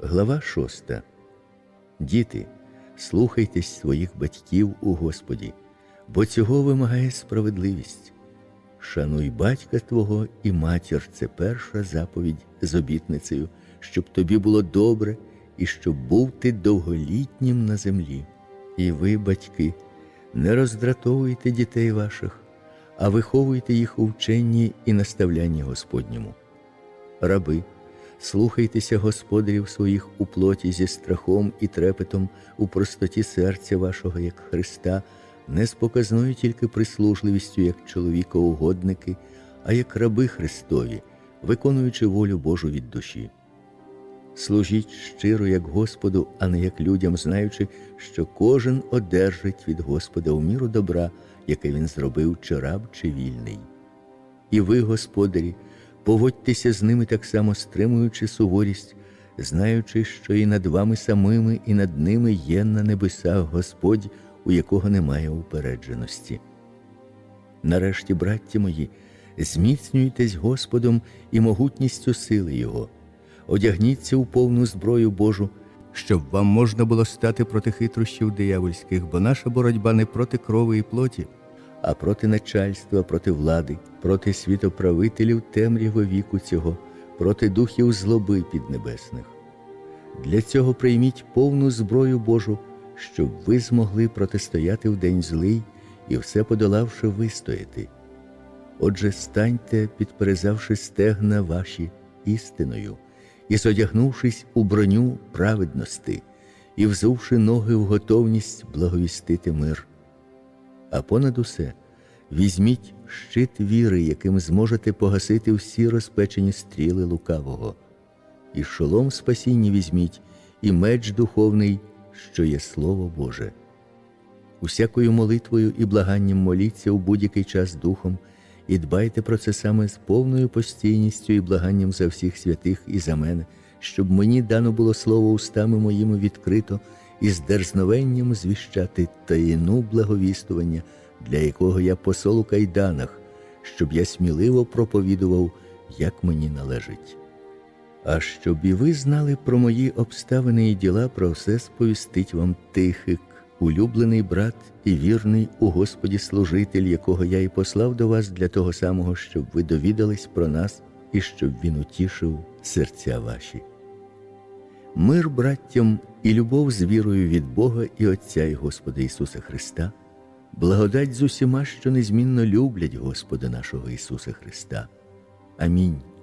Глава 6. Діти, слухайтесь своїх батьків у Господі, бо цього вимагає справедливість. Шануй батька твого і матір це перша заповідь з обітницею, щоб тобі було добре і щоб був ти довголітнім на землі. І ви, батьки, не роздратовуйте дітей ваших, а виховуйте їх у вченні і наставлянні Господньому. Раби, слухайтеся господарів своїх у плоті зі страхом і трепетом у простоті серця вашого, як Христа, не з показною тільки прислужливістю, як чоловікоугодники, а як раби Христові, виконуючи волю Божу від душі. Служіть щиро, як Господу, а не як людям, знаючи, що кожен одержить від Господа у міру добра, яке він зробив, чи раб, чи вільний. І ви, господарі, поводьтеся з ними так само стримуючи суворість, знаючи, що і над вами самими, і над ними є на небесах Господь, у якого немає упередженості. Нарешті, браття мої, зміцнюйтесь Господом і могутністю сили Його, одягніться у повну зброю Божу, щоб вам можна було стати проти хитрощів диявольських, бо наша боротьба не проти крови і плоті, а проти начальства, проти влади, проти світоправителів темряви віку цього, проти духів злоби піднебесних. Для цього прийміть повну зброю Божу, щоб ви змогли протистояти в день злий і все подолавши вистояти. Отже, станьте, підперезавши стегна ваші істиною, і зодягнувшись у броню праведності, і взувши ноги в готовність благовістити мир. А понад усе візьміть щит віри, яким зможете погасити всі розпечені стріли лукавого, і шолом спасіння візьміть, і меч духовний, що є Слово Боже. Усякою молитвою і благанням моліться у будь-який час духом, і дбайте про це саме з повною постійністю і благанням за всіх святих і за мене, щоб мені дано було слово устами моїми відкрито і з дерзновенням звіщати таїну благовістування, для якого я посол у кайданах, щоб я сміливо проповідував, як мені належить. А щоб і ви знали про мої обставини і діла, про все сповістить вам Тихик, улюблений брат і вірний у Господі служитель, якого я і послав до вас для того самого, щоб ви довідались про нас і щоб він утішив серця ваші. Мир браттям і любов з вірою від Бога і Отця і Господа Ісуса Христа, благодать з усіма, що незмінно люблять Господа нашого Ісуса Христа. Амінь.